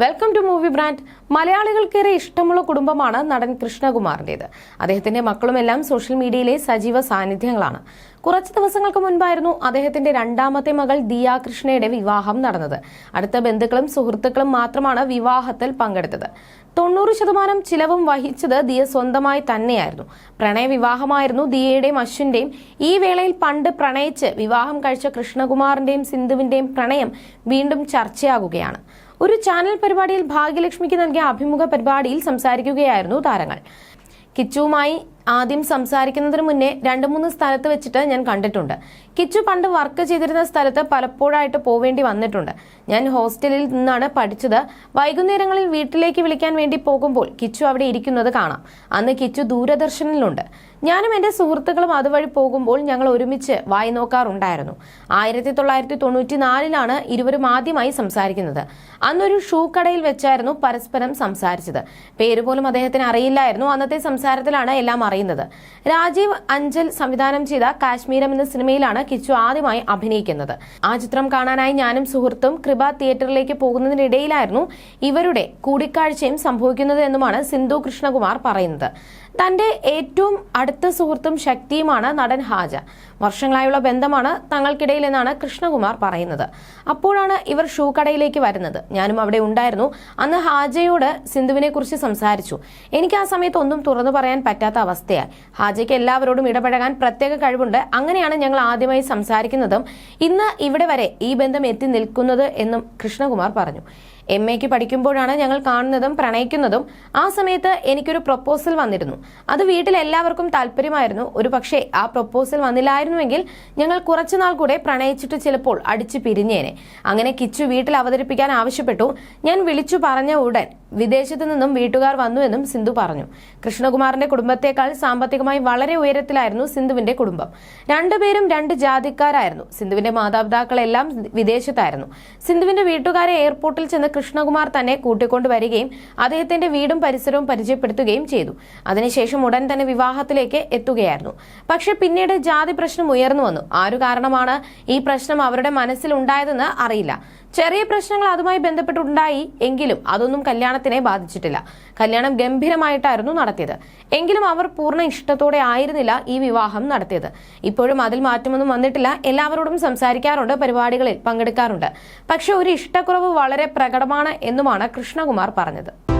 Welcome to movie brand മലയാളികൾക്കേറെ ഇഷ്ടമുള്ള കുടുംബമാണ് നടൻ കൃഷ്ണകുമാറിന്റേത് അദ്ദേഹത്തിന്റെ മക്കളുമെല്ലാം സോഷ്യൽ മീഡിയയിലെ സജീവ സാന്നിധ്യങ്ങളാണ്. കുറച്ച് ദിവസങ്ങൾക്ക് മുൻപായിരുന്നു അദ്ദേഹത്തിന്റെ രണ്ടാമത്തെ മകൾ ദിയ കൃഷ്ണയുടെ വിവാഹം നടന്നത്. അടുത്ത ബന്ധുക്കളും സുഹൃത്തുക്കളും മാത്രമാണ് വിവാഹത്തിൽ പങ്കെടുത്തത്. തൊണ്ണൂറ് ശതമാനം ചിലവും വഹിച്ചത് ദിയ സ്വന്തമായി തന്നെയായിരുന്നു. പ്രണയ വിവാഹമായിരുന്നു ദിയയുടെയും അശ്വിന്റെയും ഈ വേളയിൽ പണ്ട് പ്രണയിച്ച് വിവാഹം കഴിച്ച കൃഷ്ണകുമാറിന്റെയും സിന്ധുവിന്റെയും പ്രണയം വീണ്ടും ചർച്ചയാകുകയാണ്. ഒരു ചാനൽ പരിപാടിയിൽ ഭാഗ്യലക്ഷ്മിക്ക് നൽകിയ അഭിമുഖ പരിപാടിയിൽ സംസാരിക്കുകയായിരുന്നു താരങ്ങൾ. കിച്ചുവുമായി ആദ്യം സംസാരിക്കുന്നതിന് മുന്നേ രണ്ട് മൂന്ന് സ്ഥലത്ത് വെച്ചിട്ട് ഞാൻ കണ്ടിട്ടുണ്ട്. കിച്ചു പണ്ട് വർക്ക് ചെയ്തിരുന്ന സ്ഥലത്ത് പലപ്പോഴായിട്ട് പോവേണ്ടി വന്നിട്ടുണ്ട്. ഞാൻ ഹോസ്റ്റലിൽ നിന്നാണ് പഠിച്ചത്. വൈകുന്നേരങ്ങളിൽ വീട്ടിലേക്ക് വിളിക്കാൻ വേണ്ടി പോകുമ്പോൾ കിച്ചു അവിടെ ഇരിക്കുന്നത് കാണാം. അന്ന് കിച്ചു ദൂരദർശനിലുണ്ട്. ഞാനും എന്റെ സുഹൃത്തുക്കളും അതുവഴി പോകുമ്പോൾ ഞങ്ങൾ ഒരുമിച്ച് വായി നോക്കാറുണ്ടായിരുന്നു. ആയിരത്തി തൊള്ളായിരത്തി തൊണ്ണൂറ്റി നാലിലാണ് ഇരുവരും ആദ്യമായി സംസാരിക്കുന്നത്. അന്നൊരു ഷൂ കടയിൽ വെച്ചായിരുന്നു പരസ്പരം സംസാരിച്ചത്. പേര് പോലും അദ്ദേഹത്തിന് അറിയില്ലായിരുന്നു. അന്നത്തെ സംസാരത്തിലാണ് എല്ലാം അറിയുന്നത് രാജീവ് അഞ്ചൽ സംവിധാനം ചെയ്ത കാശ്മീരം എന്ന സിനിമയിലാണ് കിച്ചു ആദ്യമായി അഭിനയിക്കുന്നത്. ആ ചിത്രം കാണാനായി ഞാനും സുഹൃത്തും കൃപ തിയേറ്ററിലേക്ക് പോകുന്നതിനിടയിലായിരുന്നു ഇവരുടെ കൂടിക്കാഴ്ചയും സംഭവിക്കുന്നത് എന്നുമാണ് സിന്ധു കൃഷ്ണകുമാർ പറയുന്നത്. തന്റെ ഏറ്റവും അടുത്ത സുഹൃത്തും ശക്തിയുമാണ് നടൻ ഹാജ. വർഷങ്ങളായുള്ള ബന്ധമാണ് തങ്ങൾക്കിടയിൽ എന്നാണ് കൃഷ്ണകുമാർ പറയുന്നത്. അപ്പോഴാണ് ഇവർ ഷൂ കടയിലേക്ക് വരുന്നത്. ഞാനും അവിടെ ഉണ്ടായിരുന്നു. അന്ന് ഹാജയോട് സിന്ധുവിനെ കുറിച്ച് സംസാരിച്ചു. എനിക്ക് ആ സമയത്ത് ഒന്നും തുറന്നു പറയാൻ പറ്റാത്ത അവസ്ഥയായി. ഹാജയ്ക്ക് എല്ലാവരോടും ഇടപഴകാൻ പ്രത്യേക കഴിവുണ്ട്. അങ്ങനെയാണ് ഞങ്ങൾ ആദ്യമായി സംസാരിക്കുന്നതും. ഇന്ന് ഇവിടെ വരെ ഈ ബന്ധം എത്തി നിൽക്കുന്നത് എന്നും കൃഷ്ണകുമാർ പറഞ്ഞു. എം എക്ക് പഠിക്കുമ്പോഴാണ് ഞങ്ങൾ കാണുന്നതും പ്രണയിക്കുന്നതും. ആ സമയത്ത് എനിക്കൊരു പ്രൊപ്പോസൽ വന്നിരുന്നു. അത് വീട്ടിൽ എല്ലാവർക്കും താല്പര്യമായിരുന്നു. ഒരു പക്ഷേ ആ പ്രൊപ്പോസൽ വന്നില്ലായിരുന്നുവെങ്കിൽ ഞങ്ങൾ കുറച്ചുനാൾ കൂടെ പ്രണയിച്ചിട്ട് ചിലപ്പോൾ അടിച്ചു പിരിഞ്ഞേനെ. അങ്ങനെ കിച്ചു വീട്ടിൽ അവതരിപ്പിക്കാൻ ആവശ്യപ്പെട്ടു. ഞാൻ വിളിച്ചു പറഞ്ഞ ഉടൻ വിദേശത്തു നിന്നും വീട്ടുകാർ വന്നുവെന്നും സിന്ധു പറഞ്ഞു. കൃഷ്ണകുമാറിന്റെ കുടുംബത്തെക്കാൾ സാമ്പത്തികമായി വളരെ ഉയരത്തിലായിരുന്നു സിന്ധുവിന്റെ കുടുംബം. രണ്ടുപേരും രണ്ട് ജാതിക്കാരായിരുന്നു. സിന്ധുവിന്റെ മാതാപിതാക്കളെല്ലാം വിദേശത്തായിരുന്നു. സിന്ധുവിന്റെ വീട്ടുകാരെ എയർപോർട്ടിൽ ചെന്ന് കൃഷ്ണകുമാർ തന്നെ കൂട്ടിക്കൊണ്ടുവരികയും അദ്ദേഹത്തിന്റെ വീടും പരിസരവും പരിചയപ്പെടുത്തുകയും ചെയ്തു. അതിനുശേഷം ഉടൻ തന്നെ വിവാഹത്തിലേക്ക് എത്തുകയായിരുന്നു. പക്ഷെ പിന്നീട് ജാതി പ്രശ്നം ഉയർന്നു വന്നു. ആരു കാരണമാണ് ഈ പ്രശ്നം അവരുടെ മനസ്സിൽ ഉണ്ടായതെന്ന് അറിയില്ല. ചെറിയ പ്രശ്നങ്ങൾ അതുമായി ബന്ധപ്പെട്ടുണ്ടായി എങ്കിലും അതൊന്നും കല്യാണത്തിനെ ബാധിച്ചിട്ടില്ല. കല്യാണം ഗംഭീരമായിട്ടായിരുന്നു നടത്തിയത്. എങ്കിലും അവർ പൂർണ ഇഷ്ടത്തോടെ ആയിരുന്നില്ല ഈ വിവാഹം നടത്തിയത്. ഇപ്പോഴും അതിൽ മാറ്റമൊന്നും വന്നിട്ടില്ല. എല്ലാവരോടും സംസാരിക്കാറുണ്ട് പരിപാടികളിൽ പങ്കെടുക്കാറുണ്ട്. പക്ഷെ ഒരു ഇഷ്ടക്കുറവ് വളരെ പ്രകടമാണ് എന്നുമാണ് കൃഷ്ണകുമാർ പറഞ്ഞത്